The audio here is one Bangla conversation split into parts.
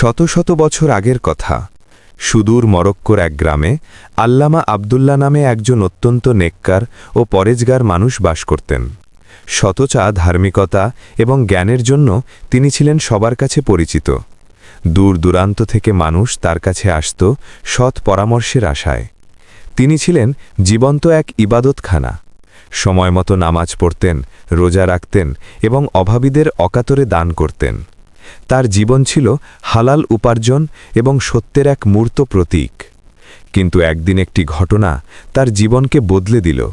শত শত বছর আগের কথা। সুদূর মরক্কোর এক গ্রামে আল্লামা আবদুল্লা নামে একজন অত্যন্ত নেককার ও পরেজগার মানুষ বাস করতেন। শতচা ধার্মিকতা এবং জ্ঞানের জন্য তিনি ছিলেন সবার কাছে পরিচিত। দূর দূরান্ত থেকে মানুষ তার কাছে আসত সৎ পরামর্শের আশায়। তিনি ছিলেন জীবন্ত এক ইবাদতখানা। সময়মতো নামাজ পড়তেন, রোজা রাখতেন এবং অভাবীদের অকাতরে দান করতেন। তার জীবন ছিল হালাল উপার্জন এবং সত্যের এক মূর্ত প্রতীক। কিন্তু একদিন একটি ঘটনা তার জীবনকে বদলে দিল।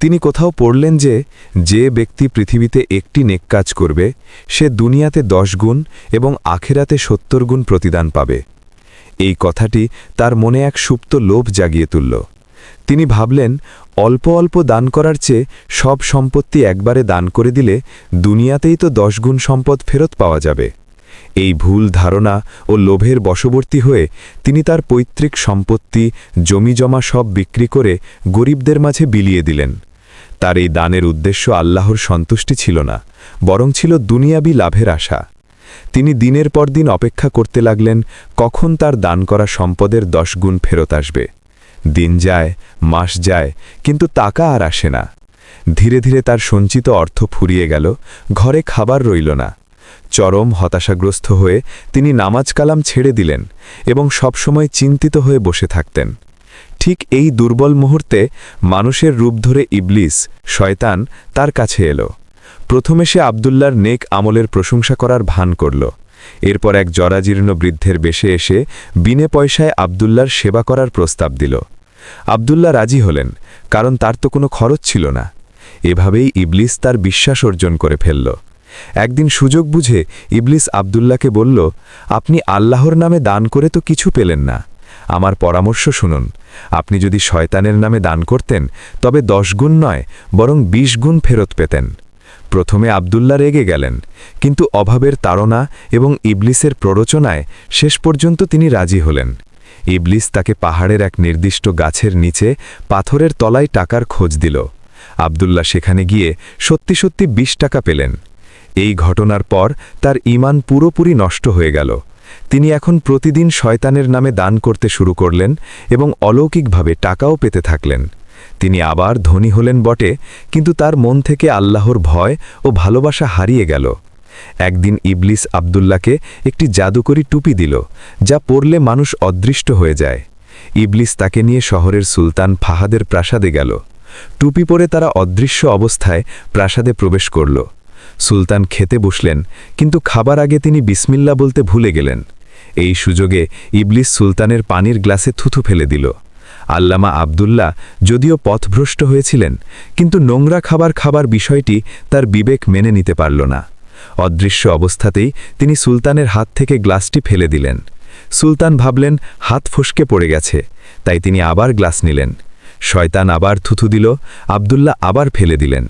তিনি কোথাও পড়লেন যে যে ব্যক্তি পৃথিবীতে একটি নেক কাজ করবে, সে দুনিয়াতে দশ গুণ এবং আখেরাতে সত্তর গুণ প্রতিদান পাবে। এই কথাটি তার মনে এক সুপ্ত লোভ জাগিয়ে তুলল। তিনি ভাবলেন, অল্প অল্প দান করার চেয়ে সব সম্পত্তি একবারে দান করে দিলে দুনিয়াতেই তো দশ গুণ সম্পদ ফেরত পাওয়া যাবে। এই ভুল ধারণা ও লোভের বশবর্তী হয়ে তিনি তার পৈতৃক সম্পত্তি, জমিজমা সব বিক্রি করে গরিবদের মাঝে বিলিয়ে দিলেন। তার এই দানের উদ্দেশ্য আল্লাহর সন্তুষ্টি ছিল না, বরং ছিল দুনিয়াবি লাভের আশা। তিনি দিনের পর দিন অপেক্ষা করতে লাগলেন, কখন তার দান করা সম্পদের দশ গুণ ফেরত আসবে। দিন যায়, মাস যায়, কিন্তু টাকা আর আসে না। ধীরে ধীরে তার সঞ্চিত অর্থ ফুরিয়ে গেল, ঘরে খাবার রইল না। চরম হতাশাগ্রস্ত হয়ে তিনি নামাজ কালাম ছেড়ে দিলেন এবং সবসময় চিন্তিত হয়ে বসে থাকতেন। ঠিক এই দুর্বল মুহূর্তে মানুষের রূপ ধরে ইবলিস, শয়তান, তার কাছে এলো। প্রথমে সে আবদুল্লার নেক আমলের প্রশংসা করার ভান করল। এরপর এক জরাজীর্ণ বৃদ্ধের বেশে এসে বিনে পয়সায় আবদুল্লার সেবা করার প্রস্তাব দিল। আবদুল্লা রাজি হলেন, কারণ তার তো কোনো খরচ ছিল না। এভাবেই ইবলিস তার বিশ্বাস অর্জন করে ফেলল। একদিন সুযোগ বুঝে ইবলিস আবদুল্লাকে বলল, আপনি আল্লাহর নামে দান করে তো কিছু পেলেন না। আমার পরামর্শ শুনুন, আপনি যদি শয়তানের নামে দান করতেন, তবে দশ গুণ নয়, বরং ২০ গুণ ফেরত পেতেন। প্রথমে আবদুল্লা রেগে গেলেন, কিন্তু অভাবের তাড়না এবং ইবলিসের প্ররোচনায় শেষ পর্যন্ত তিনি রাজি হলেন। ইবলিস তাকে পাহাড়ের এক নির্দিষ্ট গাছের নিচে পাথরের তলায় টাকার খোঁজ দিল। আবদুল্লা সেখানে গিয়ে সত্যি সত্যি ২০ টাকা পেলেন। এই ঘটনার পর তার ইমান পুরোপুরি নষ্ট হয়ে গেল। তিনি এখন প্রতিদিন শয়তানের নামে দান করতে শুরু করলেন এবং অলৌকিকভাবে টাকাও পেতে থাকলেন। তিনি আবার ধনী হলেন বটে, কিন্তু তার মন থেকে আল্লাহর ভয় ও ভালোবাসা হারিয়ে গেল। একদিন ইবলিস আবদুল্লাকে একটি জাদুকরি টুপি দিল, যা পরলে মানুষ অদৃষ্ট হয়ে যায়। ইবলিস তাকে নিয়ে শহরের সুলতান ফাহাদের প্রাসাদে গেল। টুপি পরে তারা অদৃশ্য অবস্থায় প্রাসাদে প্রবেশ করল। সুলতান খেতে বসলেন, কিন্তু খাবার আগে তিনি বিসমিল্লা বলতে ভুলে গেলেন। এই সুযোগে ইবলিস সুলতানের পানির গ্লাসে থুথু ফেলে দিল। আল্লামা আবদুল্লাহ যদিও পথভ্রষ্ট হয়েছিলেন, কিন্তু নোংরা খাবার খাবার বিষয়টি তার বিবেক মেনে নিতে পারল না। অদৃশ্য অবস্থাতেই তিনি সুলতানের হাত থেকে গ্লাসটি ফেলে দিলেন। সুলতান ভাবলেন, হাত ফসকে পড়ে গেছে, তাই তিনি আবার গ্লাস নিলেন। শয়তান আবার থুথু দিল, আবদুল্লাহ আবার ফেলে দিলেন।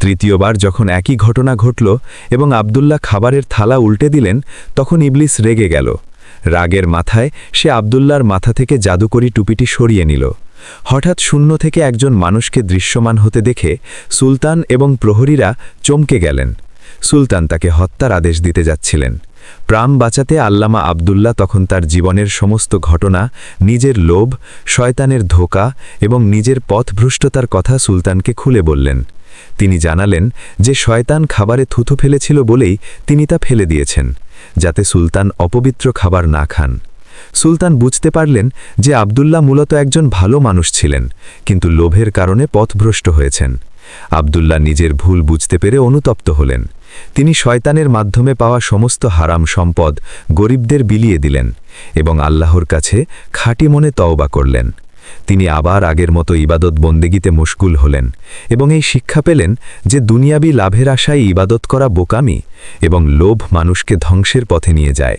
তৃতীয়বার যখন একই ঘটনা ঘটল এবং আবদুল্লাহ খাবারের থালা উল্টে দিলেন, তখন ইবলিস রেগে গেল। রাগের মাথায় সে আবদুল্লার মাথা থেকে জাদুকরি টুপিটি সরিয়ে নিল। হঠাৎ শূন্য থেকে একজন মানুষকে দৃশ্যমান হতে দেখে সুলতান এবং প্রহরীরা চমকে গেলেন। সুলতান তাকে হত্যার আদেশ দিতে যাচ্ছিলেন। প্রাণ বাঁচাতে আল্লামা আবদুল্লাহ তখন তার জীবনের সমস্ত ঘটনা, নিজের লোভ, শয়তানের ধোকা এবং নিজের পথভ্রষ্টতার কথা সুলতানকে খুলে বললেন। তিনি জানালেন যে শয়তান খাবারে থুথু ফেলেছিল বলেই তিনি তা ফেলে দিয়েছেন, যাতে সুলতান অপবিত্র খাবার না খান। সুলতান বুঝতে পারলেন যে আবদুল্লাহ মূলত একজন ভালো মানুষ ছিলেন, কিন্তু লোভের কারণে পথভ্রষ্ট হয়েছেন। আবদুল্লাহ নিজের ভুল বুঝতে পেরে অনুতপ্ত হলেন। তিনি শয়তানের মাধ্যমে পাওয়া সমস্ত হারাম সম্পদ গরিবদের বিলিয়ে দিলেন এবং আল্লাহর কাছে খাঁটি মনে তওবা করলেন। তিনি আবার আগের মতো ইবাদত বন্দেগিতে মুশগুল হলেন এবং এই শিক্ষা পেলেন যে দুনিয়াবি লাভের আশায় ইবাদত করা বোকামি এবং লোভ মানুষকে ধ্বংসের পথে নিয়ে যায়।